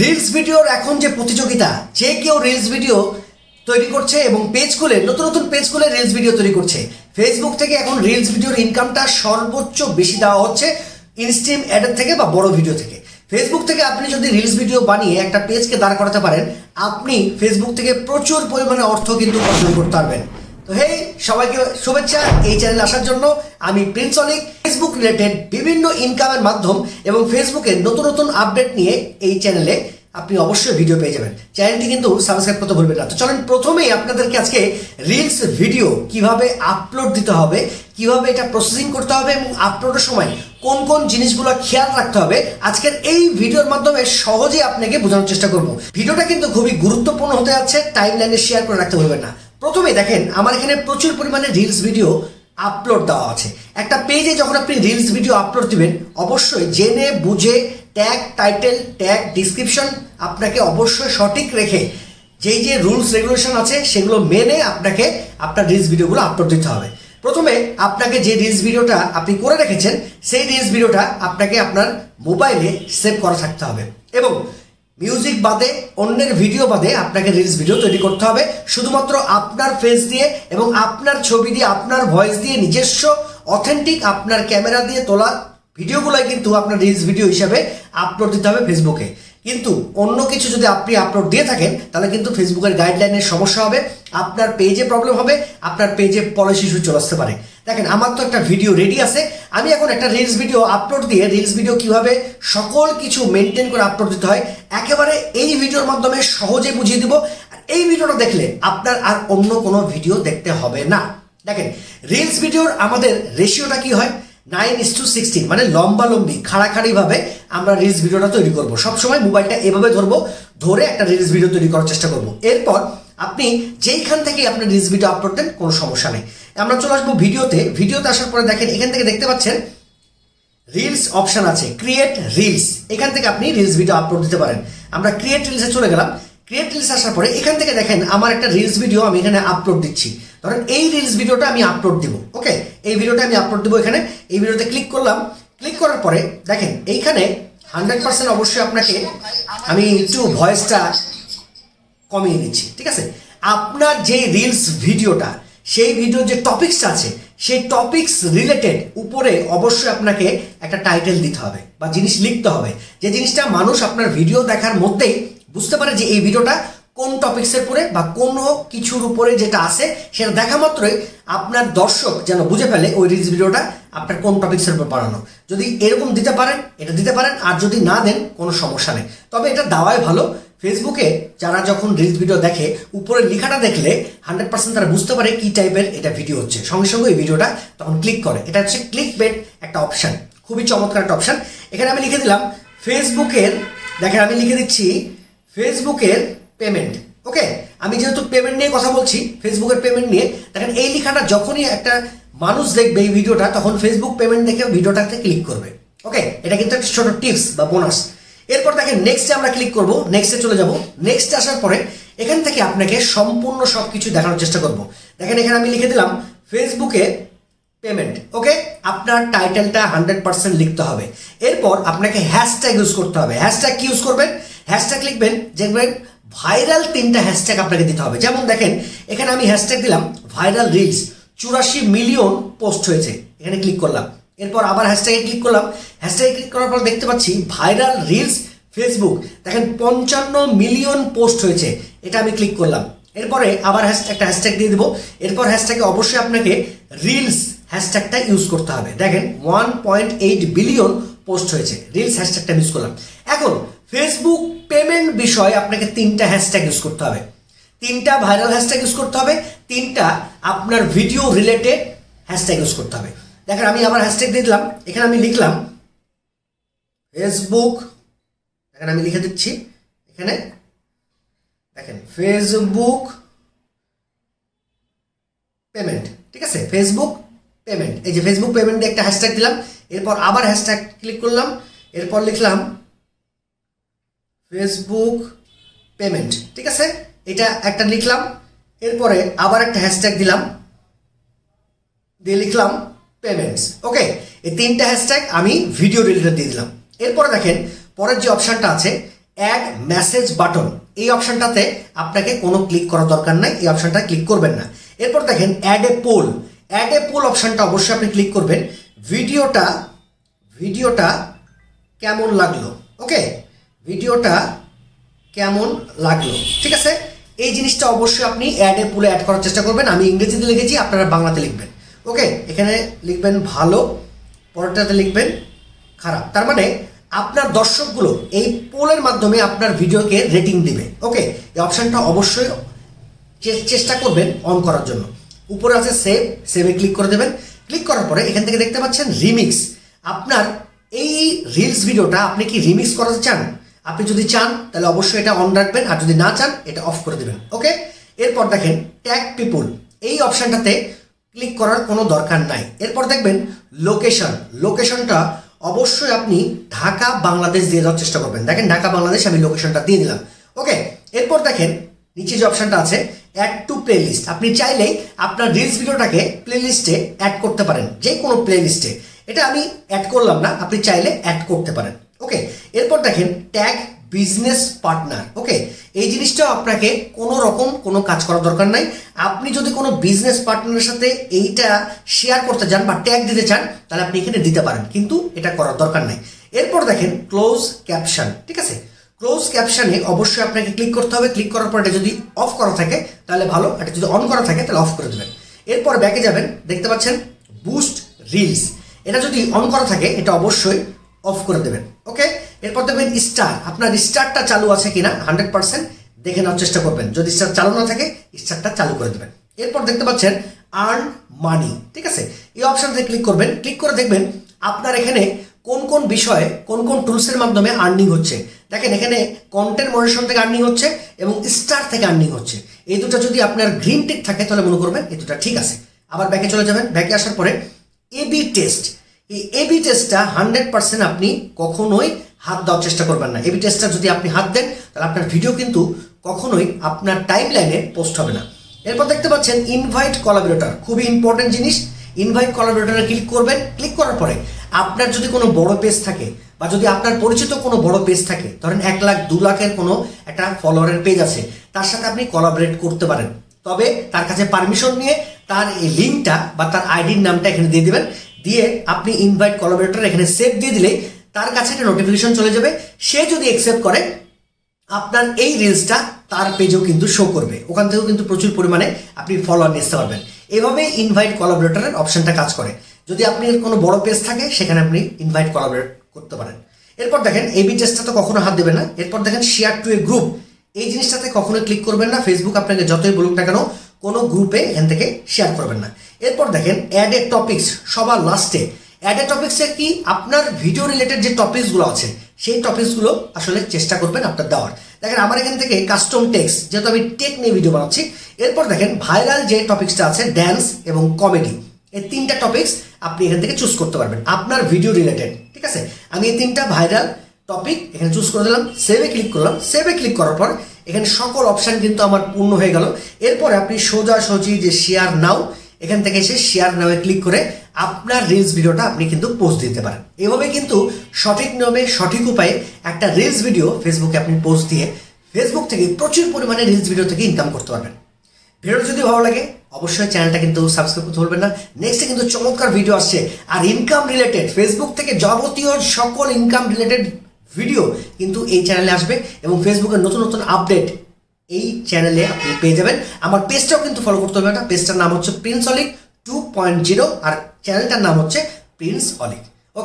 Reels ভিডিওর এখন যে প্রতিযোগিতা, যে কেউ রিলস ভিডিও তৈরি করছে এবং পেজ খুলে, নতুন নতুন পেজ খুলে রিলস ভিডিও তৈরি করছে। ফেসবুক থেকে এখন রিলস ভিডিওর ইনকামটা সর্বোচ্চ বেশি দেওয়া হচ্ছে ইনস্ট্রিম অ্যাডের থেকে বা বড় ভিডিও থেকে। ফেসবুক থেকে আপনি যদি রিলস ভিডিও বানিয়ে একটা পেজকে দাঁড় করাতে পারেন, আপনি ফেসবুক থেকে প্রচুর পরিমাণে অর্থ কিন্তু অর্জন করতে পারবেন। তো হেই সবাইকে শুভেচ্ছা এই চ্যানেলে আসার জন্য। আমি প্রিন্স অলিক ফেসবুক রিলেটেড বিভিন্ন ইনকামের মাধ্যম এবং ফেসবুকে নতুন নতুন আপডেট নিয়ে এই চ্যানেলে আপনি অবশ্যই ভিডিও পেয়ে যাবেন। চ্যানেলটি কিন্তু সাবস্ক্রাইব করতে ভুলবেন না। তো চলেন প্রথমেই আপনাদেরকে আজকে রিলস ভিডিও কীভাবে আপলোড দিতে হবে, কীভাবে এটা প্রসেসিং করতে হবে এবং আপলোডের সময় কোন কোন জিনিসগুলো খেয়াল রাখতে হবে, আজকের এই ভিডিওর মাধ্যমে সহজে আপনাকে বোঝানোর চেষ্টা করব। ভিডিওটা কিন্তু খুবই গুরুত্বপূর্ণ হতে যাচ্ছে টাইম লাইনে শেয়ার করে রাখতে ভুলবেন না। প্রথমে দেখেন, আমার এখানে প্রচুর পরিমাণে রিলস ভিডিও আপলোড দেওয়া আছে। একটা পেজে যখন আপনি রিলস ভিডিও আপলোড দিবেন, অবশ্যই জেনে, বুঝে ট্যাগ টাইটেল ট্যাগ ডিসক্রিপশন আপনাকে অবশ্যই সঠিক রেখে যেই যে রুলস রেগুলেশন আছে, সেগুলো মেনে আপনাকে আপনার রিলস ভিডিওগুলো আপলোড দিতে হবে। প্রথমে আপনাকে যে রিলস ভিডিওটা আপনি করে রেখেছেন, সেই রিলস ভিডিওটা আপনাকে আপনার মোবাইলে সেভ করা থাকতে হবে। এবং মিউজিক বাদে, অন্যের ভিডিও বাদে আপনাকে রিলস ভিডিও তৈরি করতে হবে। শুধুমাত্র আপনার ফেস দিয়ে এবং আপনার ছবি দিয়ে, আপনার ভয়েস দিয়ে নিজস্ব অথেন্টিক আপনার ক্যামেরা দিয়ে তোলা ভিডিওগুলোই কিন্তু আপনার রিলস ভিডিও হিসাবে আপলোড দিতে হবে ফেসবুকে কিন্তু অন্য কিছু যদি আপনি আপলোড দিয়ে থাকেন, তাহলে কিন্তু ফেসবুকের গাইডলাইনের সমস্যা হবে, আপনার পেজে প্রবলেম হবে, আপনার পেজে পলিসি ইস্যু চলে আসতে পারে। দেখেন, আমার তো একটা ভিডিও রেডি আছে, আমি এখন একটা রিলস ভিডিও আপলোড দিয়ে রিলস ভিডিও কীভাবে সকল কিছু মেনটেন করে আপলোড দিতে হয়, একেবারে এই ভিডিওর মাধ্যমে সহজে বুঝিয়ে দিব এই ভিডিওটা দেখলে আপনার আর অন্য কোনো ভিডিও দেখতে হবে না। দেখেন রিলস ভিডিওর আমাদের রেশিওটা কি হয়? নাইন ইস টু সিক্সটিন মানে লম্বা লম্বি খাড়াখাড়িভাবে আমরা রিলস ভিডিওটা তৈরি করব। সবসময় মোবাইলটা এভাবে ধরবো, ধরে একটা রিলস ভিডিও তৈরি করার চেষ্টা করব। এরপর আপনি যেইখান থেকে আপনি রিলস ভিডিও আপলোড দেন, কোনো সমস্যা নেই। আমরা চলে আসব ভিডিওতে। ভিডিওতে আসার পরে দেখেন, এখান থেকে দেখতে পাচ্ছেন রিলস অপশন আছে ক্রিয়েট রিলস এখান থেকে আপনি রিলস ভিডিও আপলোড দিতে পারেন। আমরা ক্রিয়েট রিলসে চলে গেলাম। ক্রিয়েট রিলস আসার পরে এখান থেকে দেখেন আমার একটা রিলস ভিডিও আমি এখানে আপলোড দিচ্ছি। ধরেন এই রিলস ভিডিওটা আমি আপলোড দিব ওকে এই ভিডিওটা আমি আপলোড দিব এখানে। এই ভিডিওতে ক্লিক করলাম। ক্লিক করার পরে দেখেন এইখানে হান্ড্রেড পার্সেন্ট অবশ্যই আপনাকে আমি একটু ভয়েসটা কমিয়ে নিচ্ছি ঠিক আছে? আপনার যে রিলস ভিডিওটা সেই ভিডিওর যে টপিকসটা আছে, সেই টপিক্স রিলেটেড উপরে অবশ্যই আপনাকে একটা টাইটেল দিতে হবে বা জিনিস লিখতে হবে। যে জিনিসটা মানুষ আপনার ভিডিও দেখার মধ্যেই বুঝতে পারে যে এই ভিডিওটা কোন টপিক্সের উপরে বা কোনো কিছুর উপরে যেটা আছে সেটা দেখা মাত্রই আপনার দর্শক যেন বুঝে ফেলে ওই রিলস ভিডিওটা আপনার কোন টপিক্সের উপর বানানো। যদি এরকম দিতে পারেন, এটা দিতে পারেন, আর যদি না দেন, কোনো সমস্যা নেই। তবে এটা দেওয়াই ভালো। ফেসবুকে যারা যখন রিলস ভিডিও দেখে, উপরে লেখাটা দেখলে হান্ড্রেড পার্সেন্ট তারা বুঝতে পারে কি টাইপের এটা ভিডিও হচ্ছে। সঙ্গে সঙ্গে এই ভিডিওটা তখন ক্লিক করে। এটা হচ্ছে ক্লিক বেট একটা অপশান খুবই চমৎকার একটা অপশান এখানে আমি লিখে দিলাম ফেসবুকের দেখেন আমি লিখে দিচ্ছি ফেসবুকের পেমেন্ট ওকে আমি যেহেতু পেমেন্ট নিয়ে কথা বলছি, ফেসবুকের পেমেন্ট নিয়ে, দেখেন এই লেখাটা যখনই একটা মানুষ দেখবে এই ভিডিওটা, তখন ফেসবুক পেমেন্ট দেখে ভিডিওটাতে ক্লিক করবে ওকে এটা কিন্তু একটা ছোট টিপস বা বোনাস এরপর দেখেন নেক্সটে আমরা ক্লিক করব নেক্সটে চলে যাব। নেক্সটে আসার পরে এখান থেকে আপনাকে সম্পূর্ণ সব কিছু দেখানোর চেষ্টা করব। দেখেন এখানে আমি লিখে দিলাম, ফেসবুকে পেমেন্ট ওকে আপনার টাইটেলটা হান্ড্রেড পার্সেন্ট লিখতে হবে। এরপর আপনাকে হ্যাশট্যাগ ইউজ করতে হবে। হ্যাশট্যাগ কি ইউজ করবেন? হ্যাশট্যাগ লিখবেন দেখবেন ভাইরাল তিনটা হ্যাশট্যাগ আপনাকে দিতে হবে। যেমন দেখেন, এখানে আমি হ্যাশট্যাগ দিলাম ভাইরাল রিলস চুরাশি মিলিয়ন পোস্ট হয়েছে। এখানে ক্লিক করলাম। এরপর আবার হ্যাশট্যাগে ক্লিক করলাম। হ্যাশট্যাগে ক্লিক করার পর দেখতে পাচ্ছি ভাইরাল রিলস ফেসবুক দেখেন, পঞ্চান্ন মিলিয়ন পোস্ট হয়েছে। এটা আমি ক্লিক করলাম। এরপরে আবার একটা হ্যাশট্যাগ দিয়ে দেবো। এরপর হ্যাশট্যাগে অবশ্যই আপনাকে রিলস হ্যাশট্যাগটা ইউজ করতে হবে। দেখেন one point eight billion post হয়েছে। রিলস হ্যাশট্যাগটা ইউজ করলাম। এখন ফেসবুক পেমেন্ট বিষয়ে আপনাকে তিনটা হ্যাশট্যাগ ইউজ করতে হবে। তিনটা ভাইরাল হ্যাশট্যাগ ইউজ করতে হবে, তিনটা আপনার ভিডিও রিলেটেড হ্যাশট্যাগ ইউজ করতে হবে। দেখেন, আমি আবার হ্যাশট্যাগ দিয়ে দিলাম, এখানে আমি লিখলাম ফেসবুক দেখেন, আমি লিখে দিচ্ছি, এখানে, দেখেন ফেসবুক পেমেন্ট ঠিক আছে? ফেসবুক পেমেন্ট এই যে ফেসবুক পেমেন্টে একটা হ্যাশট্যাগ দিলাম, এরপর আবার হ্যাশট্যাগ ক্লিক করলাম, এরপর লিখলাম ফেসবুক পেমেন্ট ঠিক আছে? এটা একটা লিখলাম, এরপরে আবার একটা হ্যাশট্যাগ দিলাম, দিয়ে লিখলাম পেমেন্টস ওকে এই তিনটা হ্যাশট্যাগ আমি ভিডিও রিলেটেড দিয়ে দিলাম। এরপরে দেখেন, পরের যে অপশানটা আছে অ্যাড মেসেজ বাটন এই অপশানটাতে আপনাকে কোনো ক্লিক করার দরকার নাই, এই অপশানটা ক্লিক করবেন না। এরপর দেখেন add a poll add a poll অপশানটা অবশ্যই আপনি ক্লিক করবেন। ভিডিওটা ভিডিওটা কেমন লাগল ওকে ভিডিওটা কেমন লাগল? ঠিক আছে? এই জিনিসটা অবশ্যই আপনি অ্যাডে পুলে অ্যাড করার চেষ্টা করবেন। আমি ইংরেজিতে লিখেছি, আপনারা বাংলাতে লিখবেন। ওকে এখানে লিখবেন ভালো, পরেরটাতে লিখবেন খারাপ। তার মানে আপনার দর্শকগুলো এই পোলের মাধ্যমে আপনার ভিডিওকে রেটিং দিবে। ওকে এই অপশানটা অবশ্যই চেষ্টা করবেন অন করার জন্য। উপরে আছে সেভ সেভে ক্লিক করে দেবেন। ক্লিক করার পরে এখান থেকে দেখতে পাচ্ছেন রিমিক্স আপনার এই রিলস ভিডিওটা আপনি কি রিমিক্স করাতে চান? আপনি যদি চান, তাহলে অবশ্যই এটা অন রাখবেন, আর যদি না চান, এটা অফ করে দেবেন ওকে এরপর দেখেন ট্যাগ পিপুল এই অপশানটাতে ক্লিক করার কোনো দরকার নাই। এরপর দেখবেন লোকেশন লোকেশনটা অবশ্যই আপনি ঢাকা, বাংলাদেশ দিয়ে যাওয়ার চেষ্টা করবেন। দেখেন, ঢাকা, বাংলাদেশ, আমি লোকেশনটা দিয়ে দিলাম ওকে এরপর দেখেন, নিচে যে অপশানটা আছে অ্যাড টু প্লেলিস্ট আপনি চাইলেই আপনার রিলস ভিডিওটাকে প্লেলিস্টে অ্যাড করতে পারেন যে কোনো প্লেলিস্টে এটা আমি অ্যাড করলাম না, আপনি চাইলে অ্যাড করতে পারেন ওকে এরপর দেখেন ট্যাগ বিজনেস পার্টনার ওকে এই জিনিসটাও আপনাকে কোনো রকম কোনো কাজ করার দরকার নাই। আপনি যদি কোনো বিজনেস পার্টনারের সাথে এইটা শেয়ার করতে চান বা ট্যাগ দিতে চান, তাহলে আপনি এখানে দিতে পারেন, কিন্তু এটা করার দরকার নাই। এরপর দেখেন ক্লোজ ক্যাপশন ঠিক আছে? ক্লোজ ক্যাপশনে অবশ্যই আপনাকে ক্লিক করতে হবে। ক্লিক করার পর এটা যদি অফ করা থাকে, তাহলে ভালো। এটা যদি অন করা থাকে, তাহলে অফ করে দেবেন। এরপর ব্যাকে যাবেন, দেখতে পাচ্ছেন বুস্ট রিলস এটা যদি অন করা থাকে, এটা অবশ্যই অফ করে দেবেন ওকে এরপর দেখবেন স্টার। আপনার স্টারটা চালু আছে কিনা হান্ড্রেড পার্সেন্ট দেখে নেওয়ার চেষ্টা করবেন। যদি স্টার চালু না থাকে, স্টারটা চালু করে দেবেন। এরপর দেখতে পাচ্ছেন আর্ন মানি ঠিক আছে? এই অপশনতে ক্লিক করবেন। ক্লিক করে দেখবেন, আপনার এখানে কোন কোন বিষয়ে, কোন কোন টুলসের মাধ্যমে আর্নিং হচ্ছে। দেখেন, এখানে কন্টেন্ট মনিটেশন থেকে আর্নিং হচ্ছে এবং স্টার থেকে আর্নিং হচ্ছে। এই দুটো যদি আপনার গ্রিন টিক থাকে, তাহলে মনে করবেন এই দুটো ঠিক আছে। আবার ব্যাকে চলে যাবেন। ব্যাকে আসার পরে এবি টেস্ট এই এবি টেস্টটা হান্ড্রেড পার্সেন্ট আপনি কখনোই হাত দেওয়ার চেষ্টা করবেন না। এবি টেস্টটা যদি আপনি হাত দেন, তাহলে আপনার ভিডিও কিন্তু কখনোই আপনার টাইম লাইনে পোস্ট হবে না। এরপর দেখতে পাচ্ছেন ইনভাইট কলাবরেটর খুবই ইম্পর্টেন্ট জিনিস। ইনভাইট কলাবরেটরে ক্লিক করবেন। ক্লিক করার পরে আপনার যদি কোনো বড় পেজ থাকে বা যদি আপনার পরিচিত কোনো বড় পেজ থাকে, ধরেন এক লাখ, দু লাখের কোনো একটা ফলোয়ারের পেজ আছে, তার সাথে আপনি কলাবরেট করতে পারেন। তবে তার কাছে পারমিশন নিয়ে তার এই লিঙ্কটা বা তার আইডির নামটা এখানে দিয়ে দেবেন। দিয়ে আপনি ইনভাইট কলাবরেটর এখানে সেভ দিয়ে দিলেই তার কাছে একটা নোটিফিকেশন চলে যাবে। সে যদি অ্যাকসেপ্ট করে, আপনার এই রিলসটা তার পেজেও কিন্তু শো করবে। ওখান থেকেও কিন্তু প্রচুর পরিমাণে আপনি ফলোয়ার নিতে পারবেন। এভাবে ইনভাইট কলাবরেটরের অপশনটা কাজ করে। যদি আপনি কোনো বড় পেজ থাকে, সেখানে আপনি ইনভাইট কলাবরেট করতে পারেন। এরপর দেখেন এবি টেস্টটা তো কখনো হাত দেবে না। এরপর দেখেন শেয়ার টু এ গ্রুপ এই জিনিসটাতে কখনো ক্লিক করবেন না। ফেসবুক আপনাকে যতই বলুক না কেন, কোনো গ্রুপে এখান থেকে শেয়ার করবেন না। এরপর দেখেন অ্যাড এ টপিক্স সবার লাস্টে অ্যাড টপিক্সে কি? আপনার ভিডিও রিলেটেড যে টপিকসগুলো আছে, সেই টপিকসগুলো আসলে চেষ্টা করবেন আপনার দেওয়ার। দেখেন, আমার এখান থেকে কাস্টম টেক্স যেহেতু আমি টেক নিয়ে ভিডিও বানাচ্ছি, এরপর দেখেন ভাইরাল যে টপিক্সটা আছে ড্যান্স এবং কমেডি এই তিনটা টপিকস আপনি এখান থেকে চুজ করতে পারবেন, আপনার ভিডিও রিলেটেড ঠিক আছে? আমি এই তিনটা ভাইরাল টপিক এখানে চুজ করে দিলাম সেভে ক্লিক করলাম সেভে ক্লিক করার পর এখানে সকল অপশান কিন্তু আমার পূর্ণ হয়ে গেল। এরপরে আপনি সোজাসুজি যে শেয়ার নাও এখান থেকে এসে শেয়ার নামে ক্লিক করে আপনার রিলস ভিডিওটা আপনি কিন্তু পোস্ট দিতে পারেন। এভাবে কিন্তু সঠিক নিয়মে, সঠিক উপায়ে একটা রিলস ভিডিও ফেসবুকে আপনি পোস্ট দিয়ে ফেসবুক থেকে প্রচুর পরিমাণে রিলস ভিডিও থেকে ইনকাম করতে পারবেন। ভিডিওটা যদি ভালো লাগে, অবশ্যই চ্যানেলটা কিন্তু সাবস্ক্রাইব করতে ভুলবেন না। নেক্সটে কিন্তু চমৎকার ভিডিও আসছে। আর ইনকাম রিলেটেড ফেসবুক থেকে যাবতীয় সকল ইনকাম রিলেটেড ভিডিও কিন্তু এই চ্যানেলে আসবে এবং ফেসবুকের নতুন নতুন আপডেট এই চ্যানেলে আপনি পেয়ে যাবেন। আমার পেজটাও কিন্তু ফলো করতে হবে। একটা পেজটার নাম হচ্ছে প্রিন্স অলিক টু পয়েন্ট জিরো আর চ্যানেলটার নাম হচ্ছে প্রিন্স অলিক